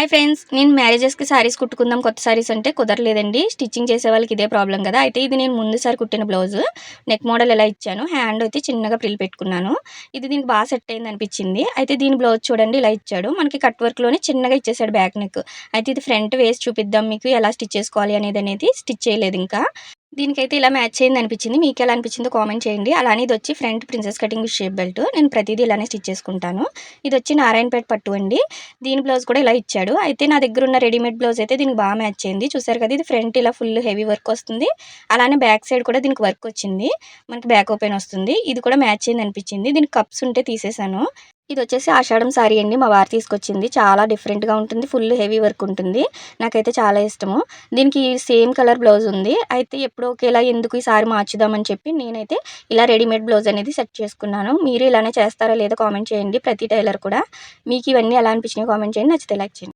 Hi friends నేను మ్యారేజెస్కి శారీస్ కుట్టుకుందాం కొత్త శారీస్ అంటే కుదరలేదండి. స్టిచ్చింగ్ చేసే వాళ్ళకి ఇదే ప్రాబ్లం కదా. అయితే ఇది నేను ముందు సారి కుట్టిన బ్లౌజ్ నెక్ మోడల్ ఎలా ఇచ్చాను హ్యాండ్ అయితే చిన్నగా ప్రిల్ పెట్టుకున్నాను. ఇది దీనికి బాగా సెట్ అయింది అనిపించింది. అయితే దీని బ్లౌజ్ చూడండి ఇలా ఇచ్చాడు. మనకి కట్ వర్క్లోనే చిన్నగా ఇచ్చేసాడు బ్యాక్ నెక్ అయితే ఇది ఫ్రంట్ వేసి చూపిద్దాం మీకు ఎలా స్టిచ్ చేసుకోవాలి అనేది అనేది స్టిచ్ చేయలేదు ఇంకా. దీనికైతే ఇలా మ్యాచ్ అయింది అనిపించింది. మీకు ఎలా అనిపించిందో కామెంట్ చేయండి. అలానే ఇది వచ్చి front princess cutting shape belt. నేను ప్రతిదీ ఇలానే స్టిచ్ చేసుకుంటాను. ఇది వచ్చి నారాయణపేట పట్టు అండి. దీని బ్లౌజ్ కూడా ఇలా ఇచ్చాడు. అయితే నా దగ్గర ఉన్న రెడీమేడ్ బ్లౌజ్ అయితే దీనికి బాగా మ్యాచ్ అయింది. చూసారు కదా ఇది ఫ్రంట్ ఇలా ఫుల్ హెవీ వర్క్ వస్తుంది. అలానే బ్యాక్ సైడ్ కూడా దీనికి వర్క్ వచ్చింది. మనకి బ్యాక్ ఓపెన్ వస్తుంది. ఇది కూడా మ్యాచ్ అయింది అనిపించింది. దీనికి కప్స్ ఉంటే తీసేసాను. ఇది వచ్చేసి ఆషాఢం సారీ అండి. మా వారు తీసుకొచ్చింది. చాలా డిఫరెంట్గా ఉంటుంది. ఫుల్ హెవీ వర్క్ ఉంటుంది. నాకైతే చాలా ఇష్టము. దీనికి సేమ్ కలర్ బ్లౌజ్ ఉంది. అయితే ఎప్పుడు ఒకేలా ఎందుకు ఈ సారీ మార్చుదామని చెప్పి నేనైతే ఇలా రెడీమేడ్ బ్లౌజ్ అనేది సెట్ చేసుకున్నాను. మీరు ఇలానే చేస్తారా లేదా కామెంట్ చేయండి. ప్రతి టైలర్ కూడా. మీకు ఇవన్నీ ఎలా అనిపించినాయి కామెంట్ చేయండి. నచ్చితే లైక్ చేయండి.